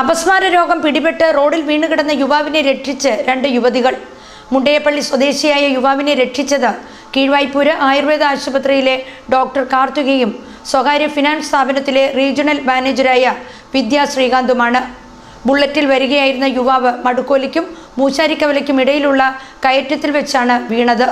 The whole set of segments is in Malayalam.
അപസ്മാര രോഗം പിടിപെട്ട് റോഡിൽ വീണുകിടന്ന യുവാവിനെ രക്ഷിച്ച് രണ്ട് യുവതികൾ. മുണ്ടയപ്പള്ളി സ്വദേശിയായ യുവാവിനെ രക്ഷിച്ചത് കീഴ്വായ്പൂര് ആയുർവേദ ആശുപത്രിയിലെ ഡോക്ടർ കാർത്തികയും സ്വകാര്യ ഫിനാൻസ് സ്ഥാപനത്തിലെ റീജിയണൽ മാനേജരായ വിദ്യാ ശ്രീകാന്തുമാണ്. ബുള്ളറ്റിൽ വരികയായിരുന്ന യുവാവ് മടുക്കോലിക്കും മൂശാരിക്കവലയ്ക്കും ഇടയിലുള്ള കയറ്റത്തിൽ വെച്ചാണ് വീണത്.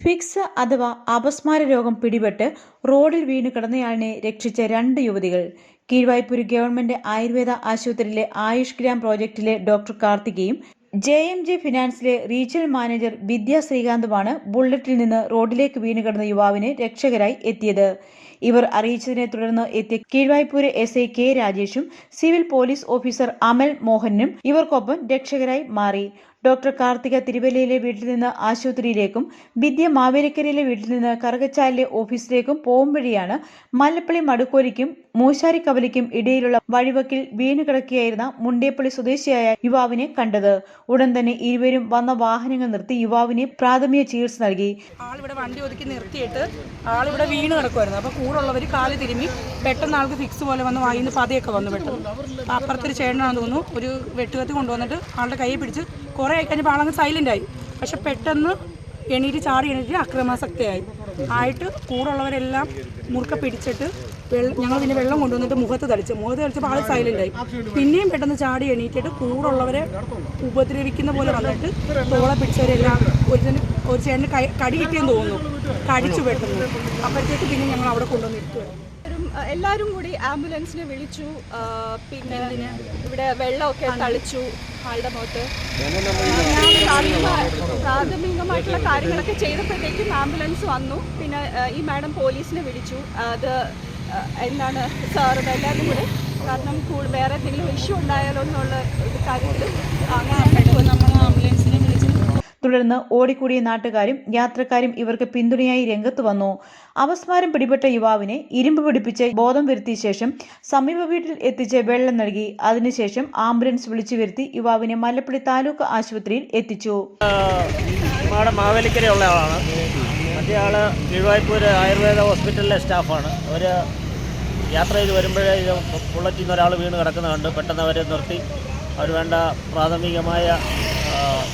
ഫിക്സ് അഥവാ അപസ്മാര രോഗം പിടിപെട്ട് റോഡിൽ വീണ് കിടന്നയാളിനെ രക്ഷിച്ച രണ്ട് യുവതികൾ. കീഴ്വായ്പൂർ ഗവൺമെന്റ് ആയുർവേദ ആശുപത്രിയിലെ ആയുഷ് ഗ്രാം പ്രോജക്റ്റിലെ ഡോക്ടർ കാർത്തികയും ജെ എം ജെ ഫിനാൻസിലെ റീജിയണൽ മാനേജർ വിദ്യ ശ്രീകാന്തുമാണ് ബുള്ളറ്റിൽ നിന്ന് റോഡിലേക്ക് വീണ് കിടന്ന യുവാവിനെ രക്ഷകരായി എത്തിയത്. ഇവർ അറിയിച്ചതിനെ തുടർന്ന് എത്തിയ കീഴ്വായ്പൂര് എസ് ഐ കെ രാജേഷും സിവിൽ പോലീസ് ഓഫീസർ അമൽ മോഹനും ഇവർക്കൊപ്പം രക്ഷകരായി മാറി. ഡോക്ടർ കാർത്തിക തിരുവല്ലയിലെ വീട്ടിൽ നിന്ന് ആശുപത്രിയിലേക്കും വിദ്യ മാവേലിക്കരയിലെ വീട്ടിൽ നിന്ന് കറുകച്ചാലിലെ ഓഫീസിലേക്കും പോകും വഴിയാണ് മല്ലപ്പള്ളി മടുക്കോലിക്കും മൂശാരി കവലിക്കും ഇടയിലുള്ള വഴിവക്കിൽ വീണ് കിടക്കുകയായിരുന്ന മുണ്ടേപ്പള്ളി സ്വദേശിയായ യുവാവിനെ കണ്ടത്. ഉടൻ തന്നെ ഇരുവരും വന്ന വാഹനങ്ങൾ നിർത്തി യുവാവിന് പ്രാഥമിക ചികിത്സ നൽകി. ആളിവിടെ വണ്ടി ഒതുക്കി നിർത്തിയിട്ട് ആളിവിടെ വീണ് കിടക്കുമായിരുന്നു അപ്പോൾ കൂടുള്ളവർ കാൽ തിരുമ്മി പെട്ടെന്ന് ആൾക്ക് ഫിക്സ് പോലെ വന്ന് വായിന്ന് പതയൊക്കെ വന്നു പെട്ടെന്ന്. അപ്പുറത്തൊരു ചേട്ടനാണെന്ന് തോന്നുന്നു. ഒരു വെട്ടുകത്തി കൊണ്ടുവന്നിട്ട് ആളുടെ കൈ പിടിച്ച് കുറേ ആയി കഴിഞ്ഞപ്പോൾ ആളങ്ങ് സൈലന്റ് ആയി. പക്ഷെ പെട്ടെന്ന് എണീറ്റ് ചാടി എണീറ്റ് അക്രമാസക്തയായി. ആയിട്ട് കൂടുള്ളവരെല്ലാം മുറുക്ക പിടിച്ചിട്ട് വെള്ളം ഞങ്ങൾ പിന്നെ വെള്ളം കൊണ്ടുവന്നിട്ട് മുഖത്ത് തളിച്ചു. മുഖത്ത് തളിച്ചപ്പോൾ ആൾ സൈലന്റ് ആയി. പിന്നെയും പെട്ടെന്ന് ചാടി എണീറ്റിട്ട് കൂടുള്ളവരെ ഉപദ്രവിക്കുന്ന പോലെ വന്നിട്ട് തോളെ പിടിച്ചവരെല്ലാം ഒരു ഒരു ചേട്ടന് കടി കിട്ടിയെന്ന് തോന്നുന്നു. കടിച്ചു പെട്ടെന്ന്. അപ്പോഴത്തേക്ക് പിന്നെ ഞങ്ങൾ അവിടെ കൊണ്ടുവന്നിരിക്കുകയാണ് എല്ലാവരും എല്ലാവരും കൂടി ആംബുലൻസിനെ വിളിച്ചു. പിന്നെ ഇവിടെ വെള്ളമൊക്കെ തളിച്ചു. ആളുടെ മുഖത്ത്. പ്രാഥമിക- പ്രാഥമികമായിട്ടുള്ള കാര്യങ്ങളൊക്കെ ചെയ്തപ്പോഴത്തേക്കും ആംബുലൻസ് വന്നു. പിന്നെ ഈ മാഡം പോലീസിനെ വിളിച്ചു. അത് എന്താണ് സാറും എല്ലാവരും കൂടെ? കാരണം വേറെ എന്തെങ്കിലും ഇഷ്യൂ ഉണ്ടായാലോ എന്നുള്ള കാര്യത്തിൽ അങ്ങനെ തുടർന്ന് ഓടിക്കൂടിയ നാട്ടുകാരും യാത്രക്കാരും ഇവർക്ക് പിന്തുണയായി രംഗത്ത് വന്നു. അവസ്മാരം പിടിപെട്ട യുവാവിനെ ഇരുമ്പ് പിടിപ്പിച്ച് ബോധം വരുത്തിയ ശേഷം സമീപ വീട്ടിൽ എത്തിച്ച് വെള്ളം നൽകി. അതിനുശേഷം ആംബുലൻസ് വിളിച്ചു വരുത്തി യുവാവിനെ മല്ലപ്പള്ളി താലൂക്ക് ആശുപത്രിയിൽ എത്തിച്ചു. മാവേലിക്കരയുള്ള ആളാണ്. മറ്റേ ആൾ ആയുർവേദ ഹോസ്പിറ്റലിലെ സ്റ്റാഫാണ്. ഒരു യാത്ര ചെയ്ത് വരുമ്പോഴേ ബുള്ളറ്റിൽ നിന്ന് ഒരാൾ വീണ് കിടക്കുന്ന കണ്ട് പെട്ടെന്ന് അവരെ നിർത്തി. അവർ വേണ്ട പ്രാഥമികമായ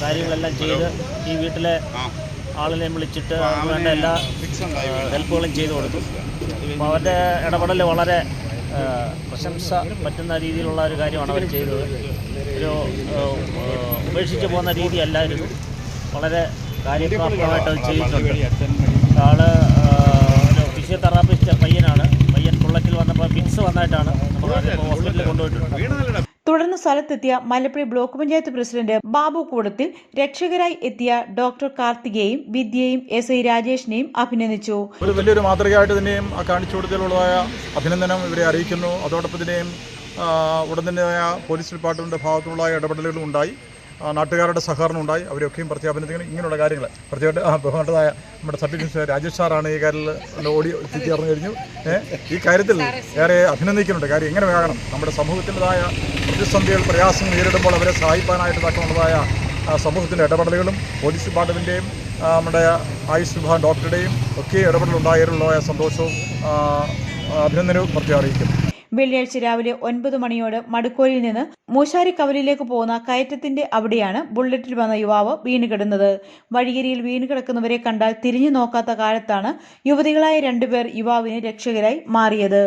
കാര്യങ്ങളെല്ലാം ചെയ്ത് ഈ വീട്ടിലെ ആളിനെ വിളിച്ചിട്ട് വേണ്ട എല്ലാ ഹെൽപ്പുകളും ചെയ്തു കൊടുത്തു. അപ്പോൾ അവരുടെ ഇടപെടൽ വളരെ പ്രശംസ പറ്റുന്ന രീതിയിലുള്ള ഒരു കാര്യമാണ് അവർ ചെയ്തത്. ഒരു ഉപേക്ഷിച്ച് പോകുന്ന രീതിയല്ലായിരുന്നു. വളരെ കാര്യപ്രാപ്തമായിട്ട് അത് ചെയ്തിട്ടുണ്ട്. ആൾ ഒരു ഫിസിയോതെറാപ്പിസ്റ്റ് പയ്യനാണ്. പയ്യൻ ബുള്ളറ്റിൽ വന്നപ്പോൾ ഫിക്സ് വന്നായിട്ടാണ്. നമ്മൾ ഹോസ്പിറ്റലിൽ കൊണ്ടുപോയിട്ടുണ്ട്. തുടർന്ന് സ്ഥലത്തെത്തിയ മലപ്പുഴ ബ്ലോക്ക് പഞ്ചായത്ത് പ്രസിഡന്റ് ബാബു കൂടത്തിൽ രക്ഷകരായി എത്തിയ ഡോക്ടർ കാർത്തികയെയും വിദ്യയെയും എസ് ഐ രാജേഷിനെയും അഭിനന്ദിച്ചു. ഒരു വലിയൊരു മാതൃകയായിട്ട് തന്നെയും കാണിച്ചു കൊടുത്തതിലുള്ളതായ അഭിനന്ദനം ഇവരെ അറിയിക്കുന്നു. അതോടൊപ്പം തന്നെയും ഉടൻ തന്നെയായ പോലീസ് ഡിപ്പാർട്ട്മെന്റ് ഭാഗത്തുള്ള ഇടപെടലുകളും ഉണ്ടായി. നാട്ടുകാരുടെ സഹകരണം ഉണ്ടായി. അവരൊക്കെയും പ്രത്യാപനത്തിന് ഇങ്ങനെയുള്ള കാര്യങ്ങൾ പ്രത്യേകമായിട്ട് ആ, ബഹുമാനപ്പെട്ടതായ നമ്മുടെ സബ് ഇൻസ്പെക്ടർ രാജേഷ് സാറാണ് ഈ കാര്യത്തിൽ ഓടി എത്തിച്ചേർന്ന് കഴിഞ്ഞു. ഈ കാര്യത്തിൽ ഏറെ അഭിനന്ദിക്കുന്നുണ്ട്. കാര്യം എങ്ങനെ വേണം? നമ്മുടെ സമൂഹത്തിന്റെതായ പ്രതിസന്ധികൾ പ്രയാസം നേരിടുമ്പോൾ അവരെ സഹായിക്കാനായിട്ട് തക്കമുള്ളതായ സമൂഹത്തിന്റെ ഇടപെടലുകളും പോലീസ് ഡിപ്പാർട്ട്മെന്റേയും നമ്മുടെ ആയുഷ് വിഭാഗം ഡോക്ടറുടെയും ഒക്കെ ഇടപെടലുണ്ടായതിലുള്ള സന്തോഷവും അഭിനന്ദനവും പ്രത്യേകം അറിയിക്കുന്നു. വെള്ളിയാഴ്ച രാവിലെ ഒൻപത് മണിയോട് മടുക്കോലിൽ നിന്ന് മൂശാരി കവലിലേക്ക് പോകുന്ന കയറ്റത്തിന്റെ അവിടെയാണ് ബുള്ളറ്റിൽ വന്ന യുവാവ് വീണ് കിടന്നത് വഴിയരിയിൽ വീണ് കിടക്കുന്നവരെ കണ്ടാൽ തിരിഞ്ഞു നോക്കാത്ത കാലത്താണ് യുവതികളായ രണ്ടുപേർ യുവാവിന് രക്ഷകരായി മാറിയത്.